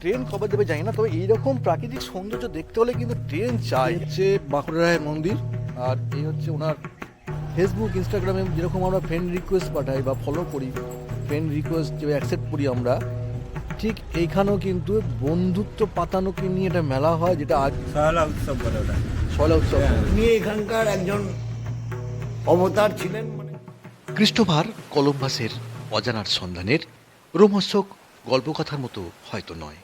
Train কবে দেবে জানি না তবে এইরকম প্রাকৃতিক সৌন্দর্য দেখতে হলে কিন্তু ট্রেন চাই। হচ্ছে বাঁকুড়া রায়ের মন্দির আর এই হচ্ছে ওনার ফেসবুক ইনস্টাগ্রামে যেরকম আমরা ফ্রেন্ড রিকোয়েস্ট পাঠাই বা ফলো করি ফ্রেন্ড রিকোয়েস্ট যে অ্যাকসেপ্ট করি আমরা ঠিক এইখানেও কিন্তু বন্ধুত্ব পাতানোকে নিয়ে একটা মেলা হয় যেটা আজ সহলা উৎসব বলে ওটা। সয়লা উৎসব। উনি এখানকার একজন অবতার ছিলেন মানে। ক্রিস্টোফার কলম্বাসের অজানার সন্ধানের রোমহর্ষক গল্পকথার মতো হয়তো নয়।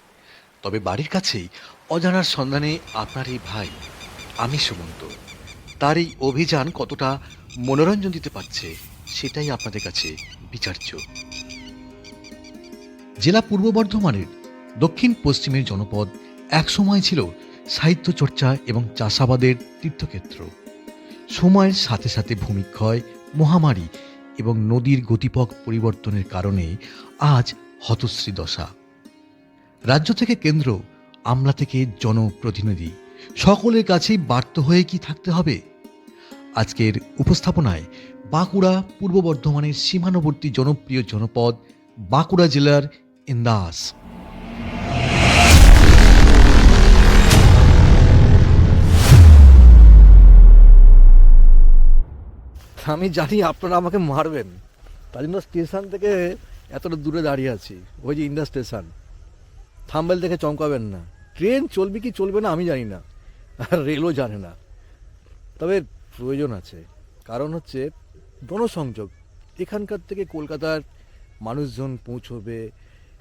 তবে বাড়ির কাছেই অজানার সন্ধানে আপনার এই ভাই, আমি সুমন্ত। তার এই অভিযান কতটা মনোরঞ্জন দিতে পারছে, সেটাই আপনাদের কাছে বিচার্য। জেলা পূর্ব বর্ধমানের দক্ষিণ পশ্চিমের জনপদ একসময় ছিল সাহিত্য চর্চা এবং চাষাবাদের তীর্থক্ষেত্র। সময়ের সাথে সাথে ভূমিক্ষয়, মহামারী এবং নদীর গতিপথ পরিবর্তনের কারণে আজ হতশ্রী দশা রাজ্য থেকে কেন্দ্র, আমলা থেকে জনপ্রতিনিধি, সকলের কাছেই বার্ত হয়ে কি থাকতে হবে? আজকের উপস্থাপনায় বাঁকুড়া পূর্ব বর্ধমানের সীমানবর্তী জনপ্রিয় জনপদ, বাঁকুড়া জেলার ইন্দাস। আমি জানি আপনারা আমাকে মারবেন। তার জন্য স্টেশন থেকে এতটা দূরে দাঁড়িয়ে আছি। ওই যে ইন্ডা স্টেশন। থাম্বেল দেখে চমকাবেন না। ট্রেন চলবে কি চলবে না আমি জানি না। আর রেলও জানে না। তবে প্রয়োজন আছে। কারণ হচ্ছে জনসংযোগ এখানকার থেকে কলকাতার মানুষজন পৌঁছবে।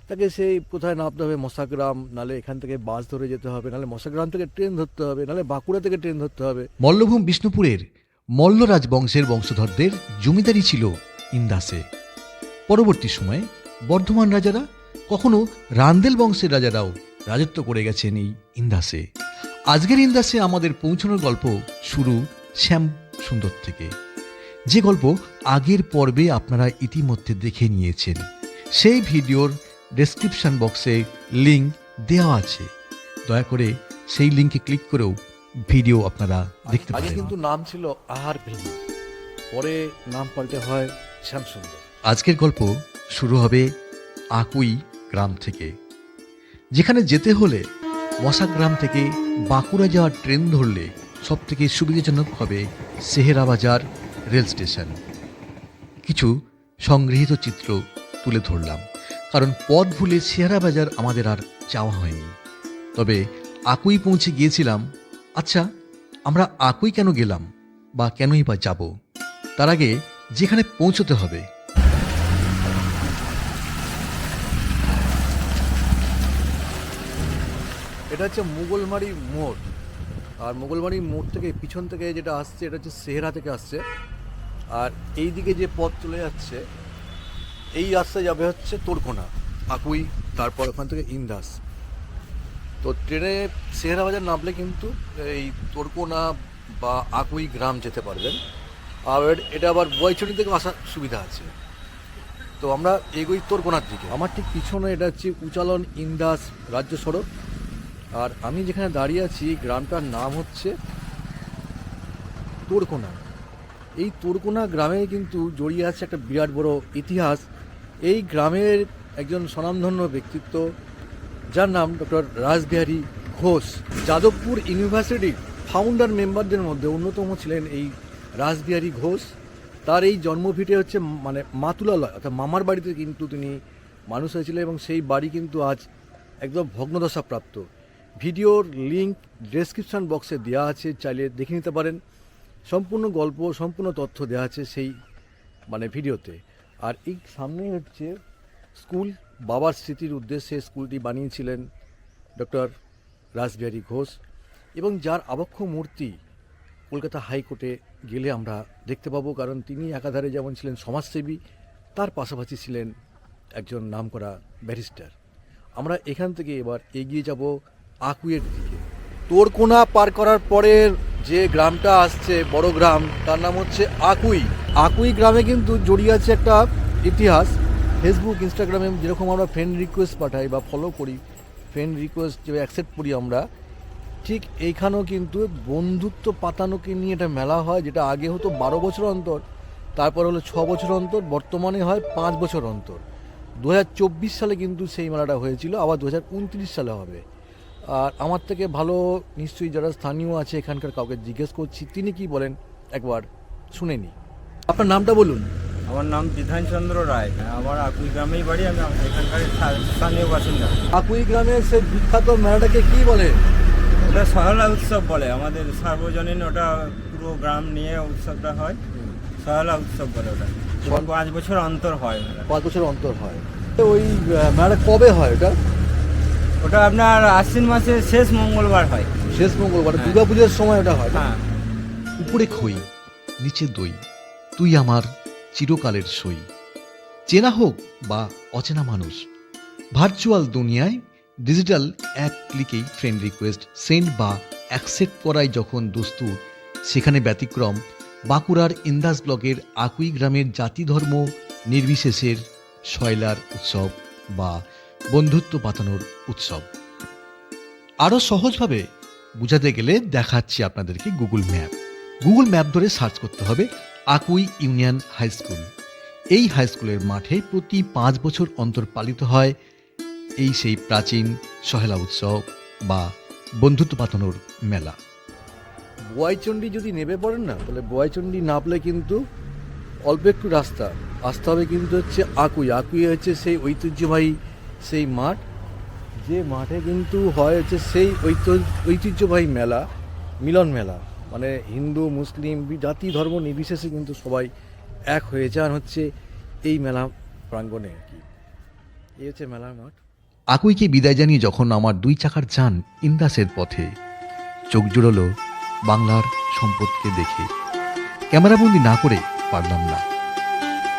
তাকে সেই কোথায় নামতে হবে? মশাগ্রাম। নালে এখান থেকে বাস ধরে যেতে হবে। নালে মশাগ্রাম থেকে ট্রেন ধরতে হবে। নালে বাঁকুড়া থেকে ট্রেন ধরতে হবে। মল্লভূম বিষ্ণুপুরের মল্লরাজ বংশের বংশধরদের জমিদারি ছিল ইন্দাসে। পরবর্তী সময়ে বর্ধমান রাজারা কখনো রান্দেল বংশের রাজারাও রাজত্ব করে গেছেন এই ইন্দাসে। আজকের ইন্দাসে আমাদের পৌঁছানোর গল্প শুরু শ্যাম সুন্দর থেকে। যে গল্প আগের পর্বে আপনারা ইতিমধ্যে দেখে নিয়েছেন সেই ভিডিওর ডেসক্রিপশন বক্সে লিঙ্ক দেওয়া আছে। দয়া করে সেই লিংকে ক্লিক করেও ভিডিও আপনারা দেখতে আগে পারেন। কিন্তু নাম ছিল আহার ফিল্ম পরে নাম পাল্টে হয় শ্যামসুন্দর আজকের গল্প শুরু হবে আকুই গ্রাম থেকে। যেখানে যেতে হলে মশা গ্রাম থেকে বাঁকুড়া যাওয়ার ট্রেন ধরলে সব থেকে সুবিধাজনক হবে সেহেরা বাজার রেল স্টেশন। কিছু সংগৃহীত চিত্র তুলে ধরলাম, কারণ পথ ভুলে সেহারা বাজার আমাদের আর যাওয়া হয়নি। তবে আকুই পৌঁছে গিয়েছিলাম। আচ্ছা আমরা আকুই কেন গেলাম বা কেনই বা যাব? তার আগে যেখানে পৌঁছতে হবে এটা হচ্ছে মুঘলমারি মোড়। আর মুঘলমারি মোড় থেকে পিছন থেকে যেটা আসছে, এটা হচ্ছে সেহরা থেকে আসছে। আর এই দিকে যে পথ চলে যাচ্ছে, এই রাস্তা যাবে হচ্ছে তোরকোনা আকুই তারপর ওখান থেকে ইন্দাস। তো ট্রেনে সেহেরা বাজার নামলে কিন্তু এই তোরকোনা বা আকুই গ্রাম যেতে পারবেন। আর এটা আবার বয়চড়ি থেকে আসার সুবিধা আছে। তো আমরা এগোই তোরকোনার দিকে। আমার ঠিক পিছনে এটা হচ্ছে উচালন ইন্দাস রাজ্য সড়ক। আর আমি যেখানে দাঁড়িয়ে আছি, গ্রামটার নাম হচ্ছে তোরকোনা। এই তোরকোনা গ্রামে কিন্তু জড়িয়ে আছে একটা বিরাট বড় ইতিহাস। এই গ্রামের একজন স্বনামধন্য ব্যক্তিত্ব, যার নাম ডক্টর রাসবিহারী ঘোষ। যাদবপুর ইউনিভার্সিটির ফাউন্ডার মেম্বারদের মধ্যে অন্যতম ছিলেন এই রাসবিহারী ঘোষ। তার এই জন্মভিটে হচ্ছে মানে মাতুলালয়, অর্থাৎ মামার বাড়িতে কিন্তু তিনি মানুষ হয়েছিলেন এবং সেই বাড়ি কিন্তু আজ একদম ভগ্নদশা প্রাপ্ত ভিডিওর লিংক ডেসক্রিপশন বক্সে দেওয়া আছে, চাইলে দেখে নিতে পারেন। সম্পূর্ণ গল্প, সম্পূর্ণ তথ্য দেওয়া আছে সেই মানে ভিডিওতে। আর এই সামনেই হচ্ছে স্কুল, বাবার স্মৃতির উদ্দেশ্যে স্কুলটি বানিয়েছিলেন ডক্টর রাসবিহারী ঘোষ। এবং যার আবক্ষ মূর্তি কলকাতা হাইকোর্টে গেলে আমরা দেখতে পাবো, কারণ তিনি একাধারে যেমন ছিলেন সমাজসেবী, তার পাশাপাশি ছিলেন একজন নামকরা ব্যারিস্টার। আমরা এখান থেকে এবার এগিয়ে যাব আকুইয়ের দিকে। তোরকোনা পার করার পরে যে গ্রামটা আসছে, বড় গ্রাম, তার নাম হচ্ছে আকুই। আকুই গ্রামে কিন্তু জড়িয়ে আছে একটা ইতিহাস। ফেসবুক ইনস্টাগ্রামে যেরকম আমরা ফ্রেন্ড রিকোয়েস্ট পাঠাই বা ফলো করি ফ্রেন্ড রিকোয়েস্ট যে অ্যাকসেপ্ট করি আমরা, ঠিক এইখানেও কিন্তু বন্ধুত্ব পাতানোকে নিয়ে এটা মেলা হয়, যেটা আগে হতো বারো বছর অন্তর, তারপর হলো ছ বছর অন্তর, বর্তমানে হয় পাঁচ বছর অন্তর। দু হাজার চব্বিশ সালে কিন্তু সেই মেলাটা হয়েছিল, আবার দু হাজার উনত্রিশ সালে হবে। আর আমার থেকে ভালো নিশ্চয়ই যারা স্থানীয় আছে এখানকার কাউকে জিজ্ঞেস করছি তিনি কি বলেন? একবার শুনে আপনার নামটা বলুন। আমার নাম বিধানচন্দ্র রায়। আমার আকুই গ্রামেই বাড়ি আমি এখানকার স্থানীয় বাসিন্দা। আকুই গ্রামের সে বিখ্যাত মেলাটাকে কি বলে? ওটা সহলা উৎসব বলে। আমাদের সার্বজনীন ওটা পুরো গ্রাম নিয়ে উৎসবটা হয়। সহলা উৎসব বলে ওটা। পাঁচ বছর অন্তর হয় পাঁচ বছর অন্তর হয়। ওই মেলাটা কবে হয় ওটা? ওটা আপনার আশ্বিন মাসের শেষ মঙ্গলবার হয় শেষ মঙ্গলবার হ্যাঁ। দুর্গা পুজোর সময় ওটা হয়? হ্যাঁ উপরে খই নিচে দই তুই আমার চিরকালের সই চেনা হোক বা অচেনা মানুষ ভার্চুয়াল দুনিয়ায় ডিজিটাল এক ক্লিকেই ফ্রেন্ড রিকোয়েস্ট সেন্ড বা অ্যাকসেপ্ট করাই যখন দস্তুর সেখানে ব্যতিক্রম বাঁকুড়ার ইন্দাস ব্লকের আকুই গ্রামের জাতি ধর্ম নির্বিশেষের শয়লার উৎসব বা বন্ধুত্ব পাতানোর উৎসব। আরও সহজভাবে বোঝাতে গেলে দেখাচ্ছি আপনাদেরকে গুগল ম্যাপ গুগল ম্যাপ ধরে সার্চ করতে হবে আকুই ইউনিয়ন হাই স্কুল এই হাই স্কুলের মাঠে প্রতি পাঁচ বছর অন্তর পালিত হয় এই সেই প্রাচীন সহেলা উৎসব বা বন্ধুত্ব পাতানোর মেলা। বোয়াইচন্ডী যদি নেমে পড়েন না, তাহলে বোয়াইচন্ডী নামলে কিন্তু অল্প একটু রাস্তা। আসতে হবে কিন্তু হচ্ছে আকুই আকুই হচ্ছে সেই ঐতিহ্যবাহী সেই মাঠ, যে মাঠে কিন্তু হয় হচ্ছে সেই ঐত- ঐতিহ্যবাহী মেলা, মিলন মেলা। মানে হিন্দু, মুসলিম জাতি, ধর্ম নির্বিশেষে কিন্তু সবাই এক হয়ে যান হচ্ছে এই মেলা প্রাঙ্গণে আর কি। এই হচ্ছে মেলার মাঠ। আকুইকে বিদায় জানিয়ে যখন আমার দুই চাকার যান ইন্দাসের পথে, চোখ জুড়ল বাংলার সম্পদকে দেখে। ক্যামেরাবন্দি না করে পারলাম না।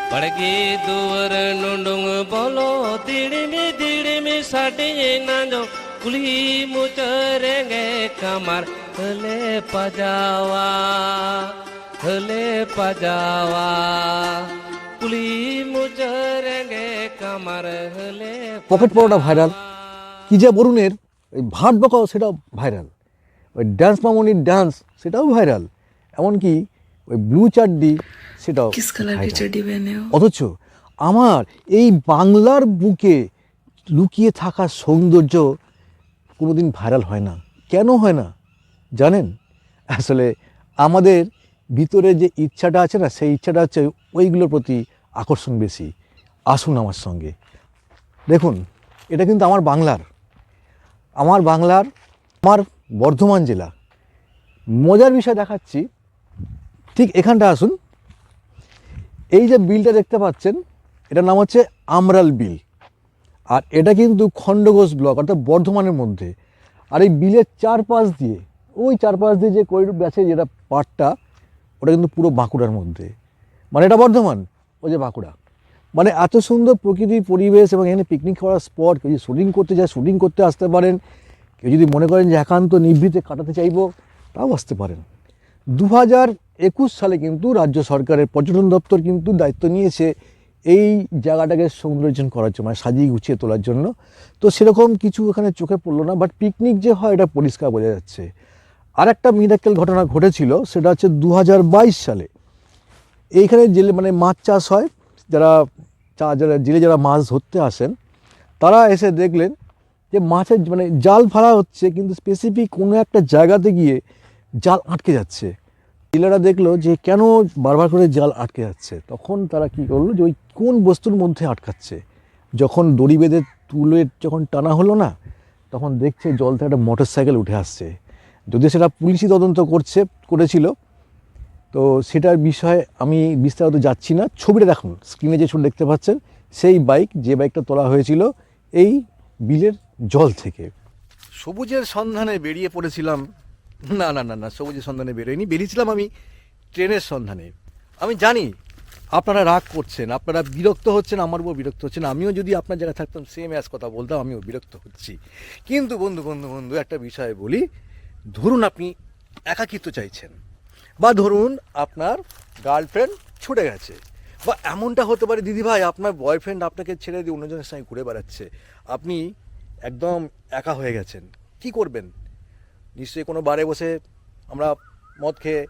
પડગી દુવર નુંડુંગ બોલો દીડમી દીડમી સાડી નાંજો કુલી મુચરેંગે કમર હલે પજાવા હલે પજાવા કુલી મુચરેંગે કમર હલે পকেট পরোটা ভাইরাল কি যে বরুণের ওই ভাট বকাও সেটাও ভাইরাল ওই ডান্স মামনির ডান্স সেটাও ভাইরাল এমনকি ওই ব্লু চাড্ডি সেটাও অথচ আমার এই বাংলার বুকে লুকিয়ে থাকা সৌন্দর্য কোনোদিন ভাইরাল হয় না। কেন হয় না? জানেন? আসলে আমাদের ভিতরে যে ইচ্ছাটা আছে না সেই ইচ্ছাটা হচ্ছে ওইগুলোর প্রতি আকর্ষণ বেশি। আসুন আমার সঙ্গে। দেখুন এটা কিন্তু আমার বাংলার। আমার বাংলার আমার বর্ধমান জেলা। মজার বিষয় দেখাচ্ছি। ঠিক এখানটা আসুন। এই যে বিলটা দেখতে পাচ্ছেন, এটার নাম হচ্ছে আমরাল বিল। আর এটা কিন্তু খণ্ডঘোষ ব্লক, অর্থাৎ বর্ধমানের মধ্যে। আর এই বিলের চারপাশ দিয়ে, ওই চারপাশ দিয়ে যে করিডোর গেছে যেটা পাটটা, ওটা কিন্তু পুরো বাঁকুড়ার মধ্যে। মানে এটা বর্ধমান, ওই যে বাঁকুড়া। মানে এত সুন্দর প্রকৃতির পরিবেশ এবং এখানে পিকনিক করার স্পট কেউ যদি শুটিং করতে যায় শুটিং করতে আসতে পারেন। কেউ যদি মনে করেন যে একান্ত নিভৃতে কাটাতে চাইব, তাও আসতে পারেন। দু হাজার একুশ সালে কিন্তু রাজ্য সরকারের পর্যটন দপ্তর কিন্তু দায়িত্ব নিয়েছে এই জায়গাটাকে সৌন্দর্যন করার জন্য মানে সাজিয়ে গুছিয়ে তোলার জন্য। তো সেরকম কিছু এখানে চোখে পড়ল না বাট পিকনিক যে হয় এটা পরিষ্কার বোঝা যাচ্ছে। আর একটা মিরাক্কেল ঘটনা ঘটেছিল, সেটা হচ্ছে দু হাজার বাইশ সালে। এইখানে জেলে মানে মাছ চাষ হয়, যারা চা যারা জেলে যারা মাছ ধরতে আসেন, তারা এসে দেখলেন যে মাছের মানে জাল ফেলা হচ্ছে, কিন্তু স্পেসিফিক কোনো একটা জায়গাতে গিয়ে জাল আটকে যাচ্ছে। জেলেরা দেখল যে কেন বারবার করে জাল আটকে যাচ্ছে। তখন তারা কি করল যে ওই কোন বস্তুর মধ্যে আটকাচ্ছে? যখন দড়ি বেঁধে তুলে যখন টানা হলো না, তখন দেখছে জল থেকে একটা মোটর সাইকেল উঠে আসছে। যদিও সেটা পুলিশই তদন্ত করছে, করেছিল, তো সেটার বিষয়ে আমি বিস্তারিত যাচ্ছি না। ছবিটা দেখুন স্ক্রিনে যে ছবি দেখতে পাচ্ছেন, সেই বাইক যে বাইকটা তোলা হয়েছিল, এই বিলের জল থেকে। সবুজের সন্ধানে বেরিয়ে পড়েছিলাম না না না না, সবুজের সন্ধানে বেরোয়নি বেরিয়েছিলাম আমি ট্রেনের সন্ধানে। আমি জানি আপনারা রাগ করছেন, আপনারা বিরক্ত হচ্ছেন, আমার উপর বিরক্ত হচ্ছেন। আমিও যদি আপনার জায়গায় থাকতাম সেম অ্যাজ কথা বলতাম, আমিও বিরক্ত হচ্ছি। কিন্তু বন্ধু বন্ধু বন্ধু, একটা বিষয় বলি। ধরুন আপনি একাকিত্ব চাইছেন, বা ধরুন আপনার গার্লফ্রেন্ড ছুটে গেছে, বা এমনটা হতে পারে দিদিভাই আপনার বয়ফ্রেন্ড আপনাকে ছেড়ে দিয়ে অন্যজনের সঙ্গে ঘুরে বেড়াচ্ছে। আপনি একদম একা হয়ে গেছেন, কি করবেন? নিশ্চয়ই কোনো বারে বসে আমরা মদ খেয়ে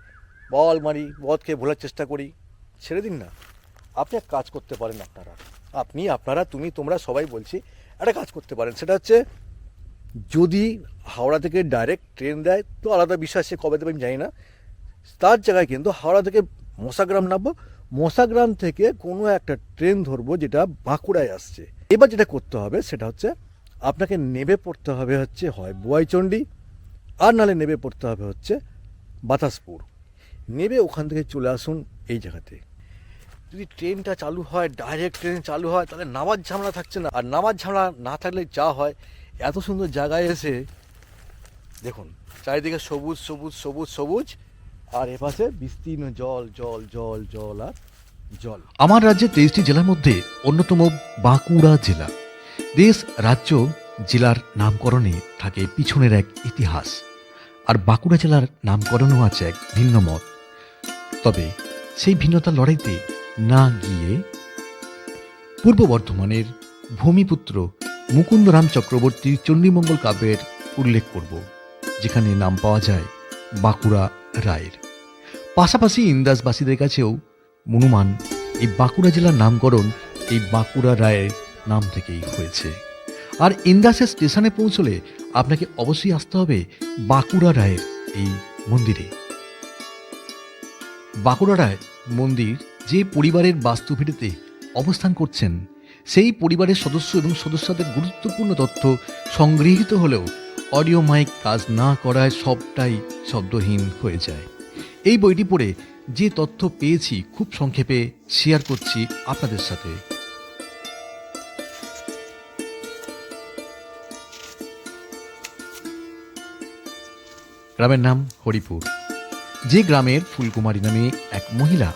বল মারি, মদ খেয়ে ভোলার চেষ্টা করি। ছেড়ে দিন না। আপনি এক কাজ করতে পারেন আপনারা। আপনি, আপনারা, তুমি, তোমরা সবাই বলছি একটা কাজ করতে পারেন। সেটা হচ্ছে যদি হাওড়া থেকে ডাইরেক্ট ট্রেন দেয়, তো আলাদা বিষয় সে কবে দেবে আমি জানি না। তার জায়গায় কিন্তু হাওড়া থেকে মশাগ্রাম নামবো। মশাগ্রাম থেকে কোনো একটা ট্রেন ধরবো যেটা বাঁকুড়ায় আসছে। এবার যেটা করতে হবে, সেটা হচ্ছে আপনাকে নেবে পড়তে হবে হচ্ছে হয় বোয়াইচণ্ডী আর নালে নেবে পড়তে হবে হচ্ছে বাতাসপুর। নেবে ওখান থেকে চলে আসুন এই জায়গাতে। যদি ট্রেনটা চালু হয় ডাইরেক্ট ট্রেন চালু হয়, তাহলে নামার ঝামেলা থাকছে না। আর নামার ঝামেলা না থাকলে যা হয়, এত সুন্দর জায়গায় এসে দেখুন, চারিদিকে সবুজ সবুজ সবুজ সবুজ, আর এপাশে বিস্তীর্ণ জল জল জল জল, আর জল। আমার রাজ্যের তেইশটি জেলার মধ্যে অন্যতম বাঁকুড়া জেলা। দেশ, রাজ্য, জেলার নামকরণে থাকে পিছনের এক ইতিহাস। আর বাঁকুড়া জেলার নামকরণও আছে এক ভিন্ন মত। তবে সেই ভিন্নতার লড়াইতে না গিয়ে পূর্ব বর্ধমানের ভূমিপুত্র মুকুন্দরাম চক্রবর্তীর চণ্ডীমঙ্গল কাব্যের উল্লেখ করব, যেখানে নাম পাওয়া যায় বাঁকুড়া রায়ের। পাশাপাশি ইন্দাসবাসীদের কাছেও মনুমান এই বাঁকুড়া জেলার নামকরণ এই বাঁকুড়া রায়ের নাম থেকেই হয়েছে। আর ইন্দাসের স্টেশনে পৌঁছলে আপনাকে অবশ্যই আসতে হবে বাঁকুড়া রায়ের এই মন্দিরে। বাঁকুড়া রায় মন্দির যে পরিবারের বাস্তুভিটেতে অবস্থান করছেন, সেই পরিবারের সদস্য এবং সদস্যদের গুরুত্বপূর্ণ তথ্য সংগৃহীত হলেও অডিও মাইক কাজ না করায় সবটাই শব্দহীন হয়ে যায়। এই বইটি পড়ে যে তথ্য পেয়েছি খুব সংক্ষেপে শেয়ার করছি আপনাদের সাথে। গ্রামের নাম হরিপুর। যে গ্রামের ফুলকুমারী নামে এক মহিলা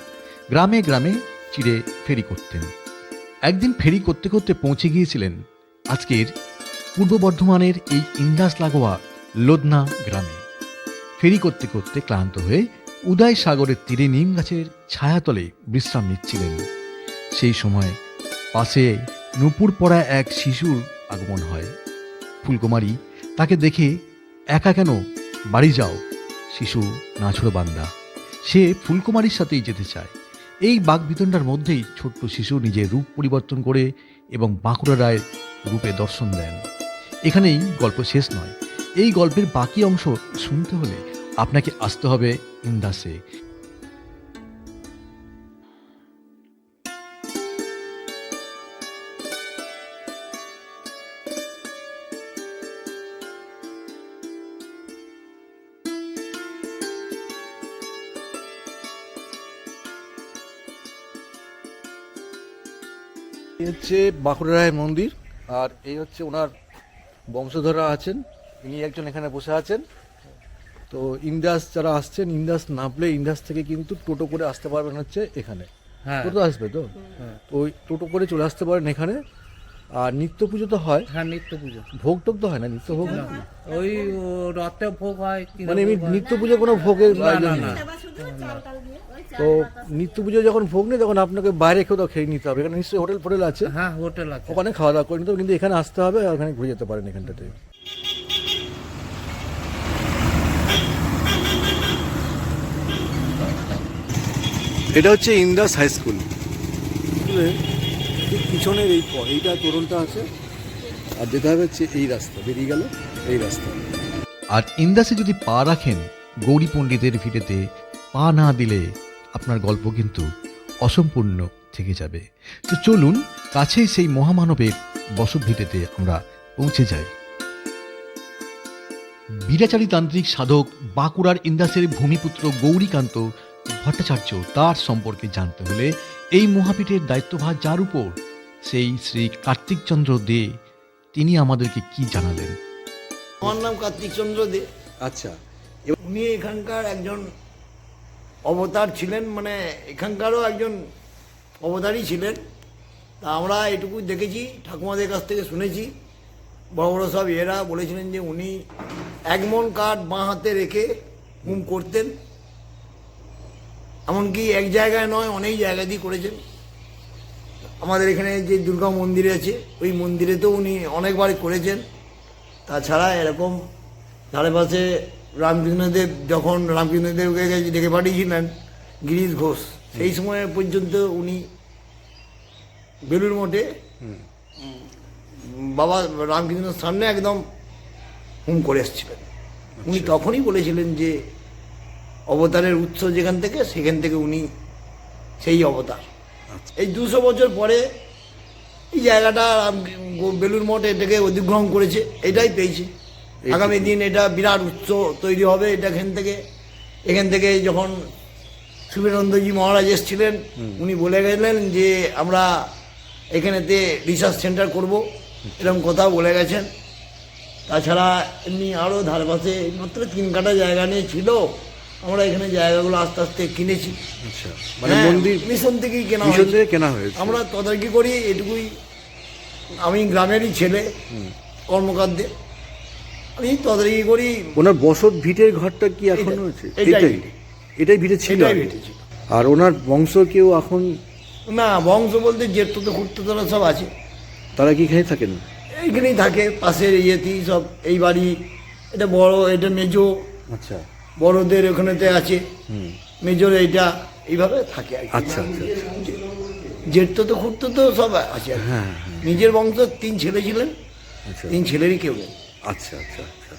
গ্রামে গ্রামে চিড়ে ফেরি করতেন। একদিন ফেরি করতে করতে পৌঁছে গিয়েছিলেন আজকের পূর্ব বর্ধমানের এই ইন্দাস লাগোয়া লোদনা গ্রামে। ফেরি করতে করতে ক্লান্ত হয়ে উদয় সাগরের তীরে নিম গাছের ছায়াতলে বিশ্রাম নিচ্ছিলেন। সেই সময় পাশে নুপুর পড়া এক শিশুর আগমন হয়। ফুলকুমারী তাকে দেখে একা কেন বাড়ি যাও, শিশু নাছড়ো বান্দা। সে ফুলকুমারীর সাথেই যেতে চায়। এই বাঘবিতণ্ডার মধ্যেই ছোট্ট শিশু নিজের রূপ পরিবর্তন করে এবং বাঁকুড়া রায়ের রূপে দর্শন দেন। এখানেই গল্প শেষ নয়। এই গল্পের বাকি অংশ শুনতে হলে আপনাকে আসতে হবে ইন্দাসে। হচ্ছে বাঁকুড়া রায় মন্দির। আর এই হচ্ছে ওনার বংশধরা আছেন। ইনি একজন এখানে বসে আছেন। তো ইন্দাস যারা আসছেন ইন্দাস নামলে ইন্দাস থেকে কিন্তু টোটো করে আসতে পারবেন হচ্ছে এখানে। হ্যাঁ। টোটো আসবে তো? ওই টোটো করে চলে আসতে পারেন এখানে। আর নিত্য পুজো তো হয়। হ্যাঁ নিত্য পুজো ভোগ টোগ তো হয় না? নিত্য ভোগ? ওই রথে ভোগ হয় মানে এমনি নিত্য পুজো কোনো ভোগের না আয়োজন না। তো নিত্য পুজো যখন ভোগ নেই তখন আপনাকে বাইরে খেয়ে খেয়ে নিতে হবে। এখানে নিশ্চয়ই হোটেল ফোটেল আছে? হ্যাঁ হোটেল আছে। ওখানে খাওয়া দাওয়া করে নিতে হবে কিন্তু এখানে আসতে হবে আর ওখানে ঘুরে যেতে পারেন এখানটাতে। এটা হচ্ছে ইন্দাস হাই স্কুল। পিছনের এই প- এইটা তোরণটা আছে। আর যেতে হবে হচ্ছে এই রাস্তা, বেরিয়ে গেল এই রাস্তা। আর ইন্দাসে যদি পা রাখেন, গৌরী পণ্ডিতের ভিটেতে পা না দিলে আপনার গল্প কিন্তু অসম্পূর্ণ থেকে যাবে। তো চলুন, কাছেই সেই মহামানবের বসতভিটেতে আমরা পৌঁছে যাই। বিরাচারী তান্ত্রিক সাধক বাঁকুড়ার ইন্দাসের ভূমিপুত্র গৌরীকান্ত ভট্টাচার্য তার সম্পর্কে জানতে হলে এই মহাপীঠের দায়িত্বভার যার উপর সেই শ্রী কার্তিকচন্দ্র দে তিনি আমাদেরকে কি জানালেন? আমার নাম কার্তিক চন্দ্র দে। আচ্ছা। উনি এখানকার একজন অবতার ছিলেন মানে এখানকারও একজন অবতারই ছিলেন। তা আমরা এটুকু দেখেছি ঠাকুমাদের কাছ থেকে শুনেছি। বড় বড় সব এরা বলেছিলেন যে উনি একমন কাঠ বাঁ হাতে রেখে হুম করতেন। এমনকি এক জায়গায় নয় অনেক জায়গা দিয়ে করেছেন। আমাদের এখানে যে দুর্গা মন্দির আছে ওই মন্দিরে তো উনি অনেকবার করেছেন। তাছাড়া এরকম ধারে পাশে রামকৃষ্ণদেব যখন রামকৃষ্ণদেবকে ডেকে পাঠিয়েছিলেন গিরিশ ঘোষ সেই সময় পর্যন্ত উনি বেলুর মঠে বাবা রামকৃষ্ণের সামনে একদম হুম করে এসেছিলেন। উনি তখনই বলেছিলেন যে অবতারের উৎস যেখান থেকে সেখান থেকে উনি সেই অবতার। এই দুশো বছর পরে এই জায়গাটা বেলুর মঠ এটাকে অধিগ্রহণ করেছে এটাই পেয়েছে। আগামী দিন এটা বিরাট উৎস তৈরি হবে এটা এখান থেকে এখান থেকে যখন সুবীরানন্দজি মহারাজ এসেছিলেন উনি বলে গেলেন যে আমরা এখানেতে রিসার্চ সেন্টার করব। এরকম কথাও বলে গেছেন। তাছাড়া এমনি আরও ধারপাশে মাত্র তিন কাটা জায়গা নিয়ে ছিল। আমরা এখানে জায়গাগুলো আস্তে আস্তে কিনেছি। আচ্ছা মানে হ্যাঁ, মন্দির মিশন থেকেই কেনা মিশন থেকে কেনা হয়েছে। আমরা তদারকি করি এটুকুই। আমি গ্রামেরই ছেলে কর্মকারদের আমি তদারকি করি। ওনার বসত ভিটের ঘরটা কি এখন রয়েছে? এটাই। এটাই। ভিটে। ছিল আর ওনার বংশ কেউ এখন? না বংশ বলতে জেঠতো তো খুঁড়তো তোরা সব আছে। তারা কি এখানে থাকেন? এইখানেই থাকে পাশের ইয়েতেই সব এই বাড়ি। এটা বড় এটা মেজো। আচ্ছা। বড়দের ওখানেতে আছে। মেজর এইটা এইভাবে থাকে আর আচ্ছা আচ্ছা আচ্ছা। জেঠতো তো খুঁড়তো তো সব আছে হ্যাঁ হ্যাঁ নিজের বংশ তিন ছেলে ছিলেন আচ্ছা। তিন ছেলেরই কেউ নেই। আচ্ছা আচ্ছা আচ্ছা।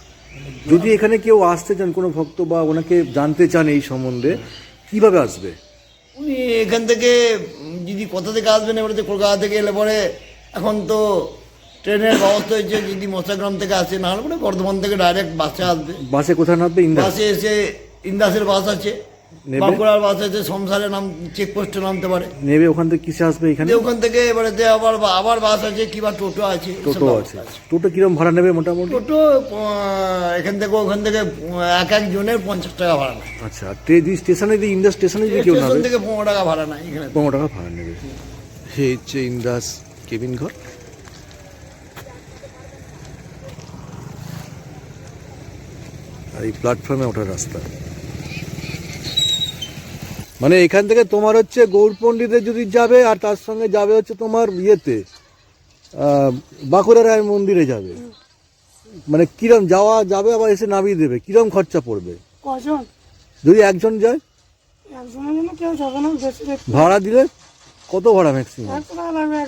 যদি এখানে কেউ আসতে চান কোনো ভক্ত বা ওনাকে জানতে চান এই সম্বন্ধে কীভাবে আসবে? উনি এখান থেকে যদি কোথা থেকে আসবেন এবারে কলকাতা থেকে এলে পরে এখন তো ট্রেনের ব্যবস্থা হয়েছে যদি মশাগ্রাম থেকে আসে না হলে পরে বর্ধমান থেকে ডাইরেক্ট বাসে আসবে। বাসে কোথায় নামবে? ইন্দা বাসে এসে ইন্দাসের বাস আছে? বাঁকুড়ার বাস আছে সংসারে নাম চেকপোস্টে নামতে পারে। নেবে? ওখান থেকে কিসে আসবে এখানে? ওখান থেকে এবারে দিয়ে আবার আবার বাস আছে কিংবা টোটো আছে টোটো আছে। টোটো কিরম ভাড়া নেবে মোটামুটি? টোটো এখান থেকে ওখান থেকে এক এক জনের পঞ্চাশ টাকা ভাড়া নেয়। আচ্ছা আর ট্রে- যদি স্টেশনে যদি ইন্দাস স্টেশনে যদি কেউ স্টেশন থেকে পনেরো টাকা ভাড়া নেয় এখানে। পনেরো টাকা ভাড়া নেবে। হে হচ্ছে ইন্দাস কেবিন ঘর। আর এই প্ল্যাটফর্মে ওঠার রাস্তা। মানে এখান থেকে তোমার হচ্ছে গৌর পণ্ডিতে যদি যাবে আর তার সঙ্গে যাবে হচ্ছে তোমার ইয়েতে বাঁকুড়া রায় মন্দিরে যাবে। মানে কিরম যাওয়া যাবে আবার এসে নামিয়ে দেবে কিরম খরচা পড়বে? কজন? যদি একজন যায়? একজনের জন্য কেউ যাবে না ভাড়া দিলে? কত ভাড়া ম্যাক্সিমাম একশো টাকা লাগবে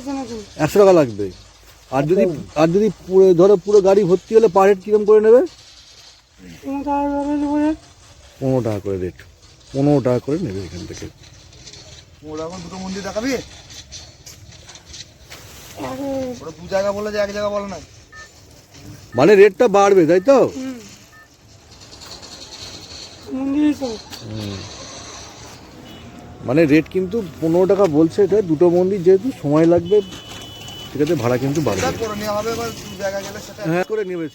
একশো টাকা লাগবে। আর যদি আর যদি পুরো ধরো পুরো গাড়ি ভর্তি হলে পার হেড কিরম করে নেবে তিন টাকা করে দেবো এক। পনেরো টাকা করে রেট পনেরো টাকা করে নেবে এখান থেকে। ওরা এখন দুটো মন্দির দেখাবি আগে দু জায়গা বলে যে এক জায়গা বলে না মানে রেটটা বাড়বে তাই তো মানে রেট কিন্তু পনেরো টাকা বলছে এটা দুটো মন্দির যেহেতু সময় লাগবে সেটাতে ভাড়া কিন্তু বাড়বে। সেটা করে নেওয়া হবে এবার দু জায়গা গেলে সেটা হ্যাঁ করে নেবে।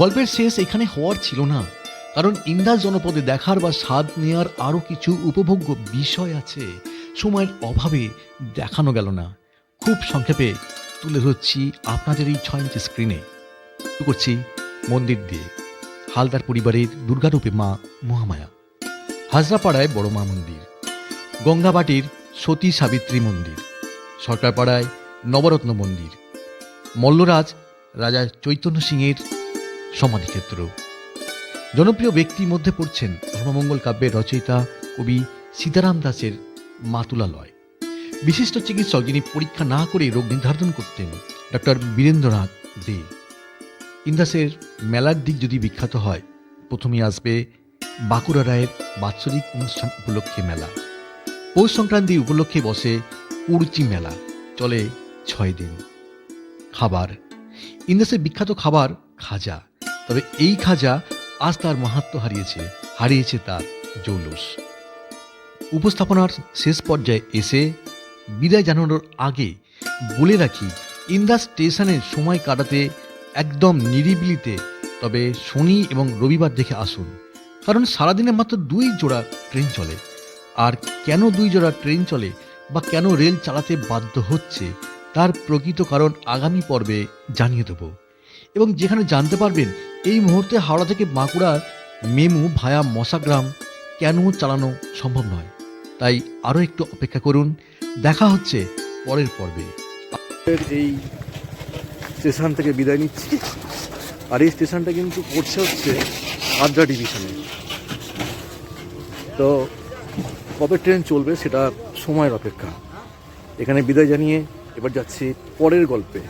গল্পের শেষ এখানে হওয়ার ছিল না কারণ ইন্দাস জনপদে দেখার বা স্বাদ নেওয়ার আরও কিছু উপভোগ্য বিষয় আছে সময়ের অভাবে দেখানো গেল না। খুব সংক্ষেপে তুলে ধরছি আপনাদের এই ছয় ইঞ্চি স্ক্রিনে করছি মন্দির দিয়ে হালদার পরিবারের দুর্গারূপে মা মহামায়া। হাজরাপাড়ায় বড় মা মন্দির গঙ্গাবাটির সতী সাবিত্রী মন্দির সরকারপাড়ায় নবরত্ন মন্দির। মল্লরাজ রাজা চৈতন্য সিংয়ের সমাধিক্ষেত্র। জনপ্রিয় ব্যক্তির মধ্যে পড়ছেন ধর্মমঙ্গল কাব্যের রচয়িতা কবি সীতারাম দাসের মাতুলালয়। বিশিষ্ট চিকিৎসক যিনি পরীক্ষা না করে রোগ নির্ধারণ করতেন ডক্টর বীরেন্দ্রনাথ দে। ইন্দাসের মেলার দিক যদি বিখ্যাত হয়, প্রথমেই আসবে বাঁকুড়া রায়ের বাৎসরিক অনুষ্ঠান উপলক্ষে মেলা। পৌষ সংক্রান্তি উপলক্ষে বসে উড়চি মেলা। চলে ছয় দিন। খাবার। ইন্দাসের বিখ্যাত খাবার খাজা। তবে এই খাজা আজ তার মাহাত্ম হারিয়েছে হারিয়েছে তার জৌলুস। উপস্থাপনার শেষ পর্যায়ে এসে বিদায় জানানোর আগে বলে রাখি ইন্দাস স্টেশনের সময় কাটাতে একদম নিরিবিলিতে, তবে শনি এবং রবিবার দেখে আসুন। কারণ সারাদিনে মাত্র দুই জোড়া ট্রেন চলে। আর কেন দুই জোড়া ট্রেন চলে বা কেন রেল চালাতে বাধ্য হচ্ছে তার প্রকৃত কারণ আগামী পর্বে জানিয়ে দেব। এবং যেখানে জানতে পারবেন, এই মুহূর্তে হাওড়া থেকে বাঁকুড়ার মেমু ভায়া মশাগ্রাম কেন চালানো সম্ভব নয়। তাই আরও একটু অপেক্ষা করুন। দেখা হচ্ছে পরের পর্বে। এই স্টেশন থেকে বিদায় নিচ্ছি, আর এই স্টেশনটা কিন্তু পড়ছে হচ্ছে আদ্রা ডিভিশনে। তো কবে ট্রেন চলবে সেটা সময়ের অপেক্ষা। এখানে বিদায় জানিয়ে এবার যাচ্ছি পরের গল্পে।